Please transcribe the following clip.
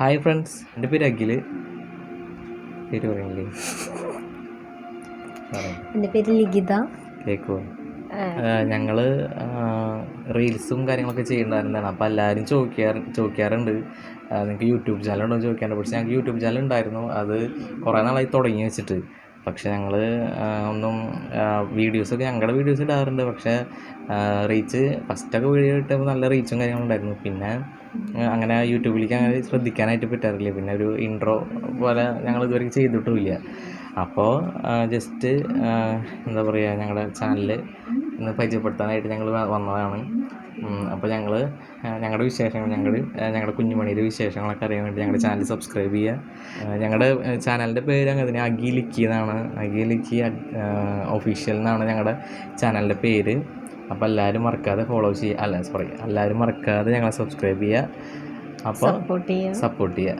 Hi friends. എന്റെ പേര് അഖിൽ. പേര് പറയില്ലേ എന്റെ പേര് ലിഖിത. കേക്കോ? ഞങ്ങൾ റീൽസും കാര്യങ്ങളൊക്കെ ചെയ്യുന്നുണ്ടായിരുന്നതാണ് അപ്പോൾ എല്ലാവരും ചോദിക്കാറ് ചോദിക്കാറുണ്ട്. നിങ്ങൾക്ക് യൂട്യൂബ് ചാനൽ ഉണ്ടോ ചോദിക്കാറുണ്ട്. പക്ഷേ ഞങ്ങൾക്ക് യൂട്യൂബ് ചാനൽ ഉണ്ടായിരുന്നു. അത് കുറേ നാളായി തുടങ്ങി വെച്ചിട്ട്. പക്ഷേ ഞങ്ങൾ ഒന്നും വീഡിയോസൊക്കെ ഞങ്ങളുടെ വീഡിയോസ് ഇടാറുണ്ട്. പക്ഷേ റീച്ച് ഫസ്റ്റൊക്കെ വീഡിയോ ഇട്ടപ്പോൾ നല്ല റീച്ചും കാര്യങ്ങളുണ്ടായിരുന്നു. പിന്നെ അങ്ങനെ യൂട്യൂബിലേക്ക് അങ്ങനെ ശ്രദ്ധിക്കാനായിട്ട് പറ്റാറില്ല. പിന്നെ ഒരു ഇൻട്രോ പോലെ ഞങ്ങൾ ഇതുവരെ ചെയ്തിട്ടുമില്ല അപ്പോൾ ജസ്റ്റ് എന്താ പറയുക ഞങ്ങളുടെ ചാനൽ ഇന്ന് പരിചയപ്പെടുത്താനായിട്ട് ഞങ്ങൾ വന്നതാണ്. അപ്പോൾ ഞങ്ങൾ ഞങ്ങളുടെ വിശേഷങ്ങൾ ഞങ്ങൾ ഞങ്ങളുടെ കുഞ്ഞുമണിയുടെ വിശേഷങ്ങളൊക്കെ അറിയാൻ വേണ്ടി ഞങ്ങളുടെ ചാനൽ സബ്സ്ക്രൈബ് ചെയ്യുക ഞങ്ങളുടെ ചാനലിന്റെ പേര് അങ്ങനെ തന്നെ അഗിലിക്കി എന്നാണ്. അഗിലിക്കി ഒഫീഷ്യൽ എന്നാണ് ഞങ്ങളുടെ ചാനലിന്റെ പേര്. അപ്പോൾ എല്ലാവരും മറക്കാതെ ഫോളോ ചെയ്യുക അല്ല സോറി എല്ലാവരും മറക്കാതെ ഞങ്ങളെ സബ്സ്ക്രൈബ് ചെയ്യുക അപ്പോൾ സപ്പോർട്ട് ചെയ്യുക